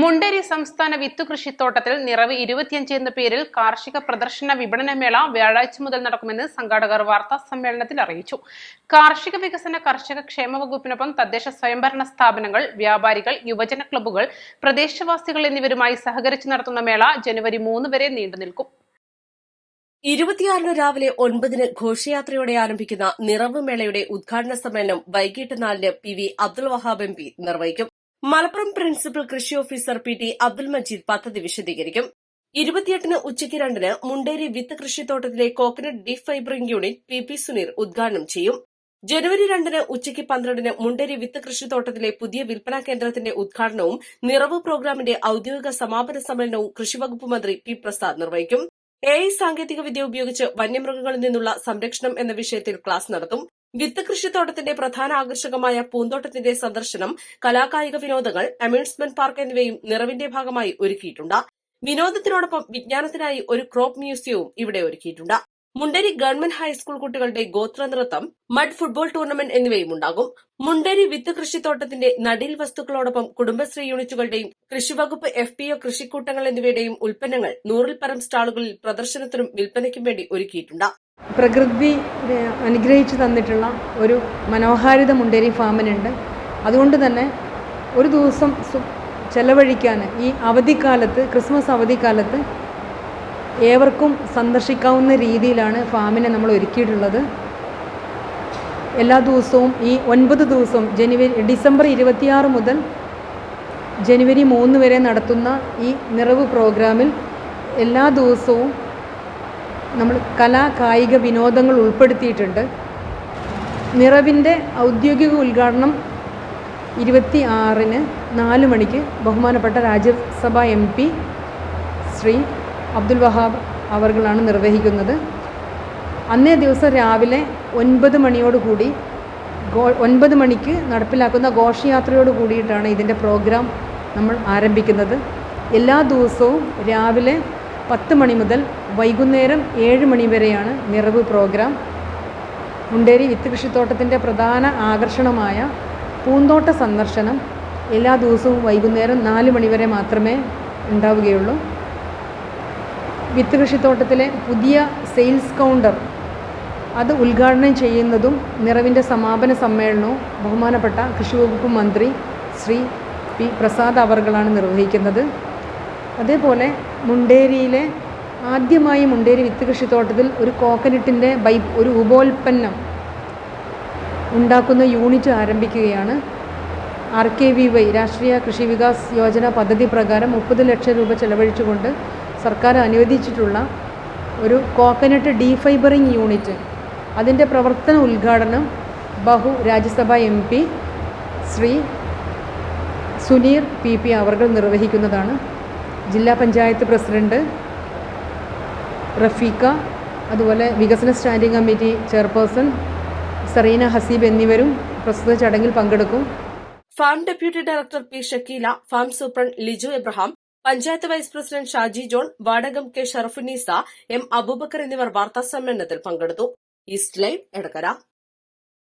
മുണ്ടേരി സംസ്ഥാന വിത്തുകൃഷിത്തോട്ടത്തിൽ നിറവ് ഇരുപത്തിയഞ്ച് എന്ന പേരിൽ കാർഷിക പ്രദർശന വിപണനമേള വ്യാഴാഴ്ച മുതൽ നടക്കുമെന്ന് സംഘാടകർ വാർത്താ സമ്മേളനത്തിൽ അറിയിച്ചു. കാർഷിക വികസന കർഷക ക്ഷേമ വകുപ്പിനൊപ്പം തദ്ദേശ സ്വയംഭരണ സ്ഥാപനങ്ങൾ വ്യാപാരികൾ യുവജന ക്ലബ്ബുകൾ പ്രദേശവാസികൾ എന്നിവരുമായി സഹകരിച്ച് നടത്തുന്ന മേള ജനുവരി മൂന്ന് വരെ നീണ്ടു നിൽക്കും. ഇരുപത്തിയാറിന് രാവിലെ ഒൻപതിന് ഘോഷയാത്രയോടെ ആരംഭിക്കുന്ന നിറവ് മേളയുടെ ഉദ്ഘാടന സമ്മേളനം വൈകിട്ട് നാലിന് P V Abdul Wahab M P നിർവഹിക്കും. മലപ്പുറം പ്രിൻസിപ്പൽ കൃഷി officer P T Abdul Majeed പദ്ധതി വിശദീകരിക്കും. ഇരുപത്തിയെട്ടിന് ഉച്ചയ്ക്ക് രണ്ടിന് മുണ്ടേരി വിത്ത് കൃഷിത്തോട്ടത്തിലെ coconut defibering fibering unit P P Suneer ഉദ്ഘാടനം ചെയ്യും. ജനുവരി രണ്ടിന് ഉച്ചയ്ക്ക് പന്ത്രണ്ടിന് മുണ്ടേരി വിത്ത് കൃഷിത്തോട്ടത്തിലെ പുതിയ വിൽപ്പനാ കേന്ദ്രത്തിന്റെ ഉദ്ഘാടനവും നിറവ് പ്രോഗ്രാമിന്റെ ഔദ്യോഗിക സമാപന സമ്മേളനവും കൃഷിവകുപ്പ് മന്ത്രി പി പ്രസാദ് നിർവഹിക്കും. എ ഐ സാങ്കേതിക വിദ്യ ഉപയോഗിച്ച് വന്യമൃഗങ്ങളിൽ നിന്നുള്ള സംരക്ഷണം എന്ന വിഷയത്തിൽ ക്ലാസ് നടത്തും. വിത്ത് കൃഷിത്തോട്ടത്തിന്റെ പ്രധാന ആകർഷകമായ പൂന്തോട്ടത്തിന്റെ സന്ദർശനം കലാകായിക വിനോദങ്ങൾ അമ്യൂസ്മെന്റ് പാർക്ക് എന്നിവയും നിറവിന്റെ ഭാഗമായി ഒരുക്കിയിട്ടുണ്ട്. വിനോദത്തിനോടൊപ്പം വിജ്ഞാനത്തിനായി ഒരു ക്രോപ്പ് മ്യൂസിയവും ഇവിടെ ഒരുക്കിയിട്ടുണ്ട്. മുണ്ടേരി ഗവൺമെന്റ് ഹൈസ്കൂൾ കുട്ടികളുടെ ഗോത്ര നൃത്തം മഡ് ഫുട്ബോൾ ടൂർണമെന്റ് എന്നിവയും ഉണ്ടാകും. മുണ്ടേരി വിത്ത് കൃഷിത്തോട്ടത്തിന്റെ നടീൽ വസ്തുക്കളോടൊപ്പം കുടുംബശ്രീ യൂണിറ്റുകളുടെയും കൃഷിവകുപ്പ് എഫ് പി ഒ കൃഷിക്കൂട്ടങ്ങൾ എന്നിവയുടെയും ഉൽപ്പന്നങ്ങൾ നൂറിൽ പരം സ്റ്റാളുകളിൽ പ്രദർശനത്തിനും വിൽപ്പനയ്ക്കും വേണ്ടി ഒരുക്കിയിട്ടുണ്ട്. പ്രകൃതി അനുഗ്രഹിച്ചു തന്നിട്ടുള്ള ഒരു മനോഹാരിത മുണ്ടേരി ഫാമിനുണ്ട്. അതുകൊണ്ട് തന്നെ ഒരു ദിവസം ചെലവഴിക്കാൻ ഈ അവധിക്കാലത്ത് ക്രിസ്മസ് അവധിക്കാലത്ത് ഏവർക്കും സന്ദർശിക്കാവുന്ന രീതിയിലാണ് ഫാമിനെ നമ്മൾ ഒരുക്കിയിട്ടുള്ളത്. എല്ലാ ദിവസവും ഈ ഒൻപത് ദിവസവും ജനുവരി ഡിസംബർ ഇരുപത്തിയാറ് മുതൽ ജനുവരി മൂന്ന് വരെ നടത്തുന്ന ഈ നിറവ് പ്രോഗ്രാമിൽ എല്ലാ ദിവസവും നമ്മൾ കലാ കായിക വിനോദങ്ങൾ ഉൾപ്പെടുത്തിയിട്ടുണ്ട്. നിറവിന്റെ ഔദ്യോഗിക ഉദ്ഘാടനം ഇരുപത്തി ആറിന് നാല് മണിക്ക് ബഹുമാനപ്പെട്ട രാജ്യസഭ എം പി ശ്രീ അബ്ദുൽ വഹാബ് അവർകളാണ് നിർവഹിക്കുന്നത്. അന്നേ ദിവസം രാവിലെ ഒൻപത് മണിയോടുകൂടി ഗോ ഒൻപത് മണിക്ക് നടപ്പിലാക്കുന്ന ഘോഷയാത്രയോട് കൂടിയിട്ടാണ് ഇതിന്റെ പ്രോഗ്രാം നമ്മൾ ആരംഭിക്കുന്നത്. എല്ലാ ദിവസവും രാവിലെ പത്ത് മണി മുതൽ വൈകുന്നേരം ഏഴ് മണി വരെയാണ് നിറവ് പ്രോഗ്രാം. മുണ്ടേരി വിത്ത് കൃഷിത്തോട്ടത്തിന്റെ പ്രധാന ആകർഷണമായ പൂന്തോട്ട സന്ദർശനം എല്ലാ ദിവസവും വൈകുന്നേരം നാല് മണിവരെ മാത്രമേ ഉണ്ടാവുകയുള്ളൂ. വിത്ത് കൃഷിത്തോട്ടത്തിലെ പുതിയ സെയിൽസ് കൗണ്ടർ അത് ഉദ്ഘാടനം ചെയ്യുന്നതും നിറവിന്റെ സമാപന സമ്മേളനവും ബഹുമാനപ്പെട്ട കൃഷിവകുപ്പ് മന്ത്രി ശ്രീ പി പ്രസാദ് അവർകളാണ് നിർവഹിക്കുന്നത്. അതേപോലെ മുണ്ടേരിയിലെ ആദ്യമായി മുണ്ടേരി വിത്ത് കൃഷിത്തോട്ടത്തിൽ ഒരു കോക്കനട്ടിന്റെ ബൈ ഒരു ഉപോൽപ്പന്നം ഉണ്ടാക്കുന്ന യൂണിറ്റ് ആരംഭിക്കുകയാണ്. ആർ കെ വി വൈ രാഷ്ട്രീയ കൃഷി വികാസ് യോജന പദ്ധതി പ്രകാരം മുപ്പത് ലക്ഷം രൂപ ചെലവഴിച്ചുകൊണ്ട് സർക്കാർ അനുവദിച്ചിട്ടുള്ള ഒരു കോക്കനട്ട് ഡീഫൈബറിംഗ് യൂണിറ്റ്. അതിന്റെ പ്രവർത്തന ഉദ്ഘാടനം ബഹു Rajyasabha M P Shri Suneer P P അവർകൾ നിർവഹിക്കുന്നതാണ്. ജില്ലാ പഞ്ചായത്ത് പ്രസിഡന്റ് റഫീഖ അതുപോലെ വികസന standing committee chairperson Sareena Haseeb എന്നിവരും പ്രസ്തുത ചടങ്ങിൽ പങ്കെടുക്കും. Farm deputy director P Shakeela farm superintendent Liju Abraham panchayat vice president Shaji John Vadakam K Sharafunisa M Aboobacker എന്നിവർ വാർത്താ സമ്മേളനത്തിൽ പങ്കെടുത്തു. East live Edakkara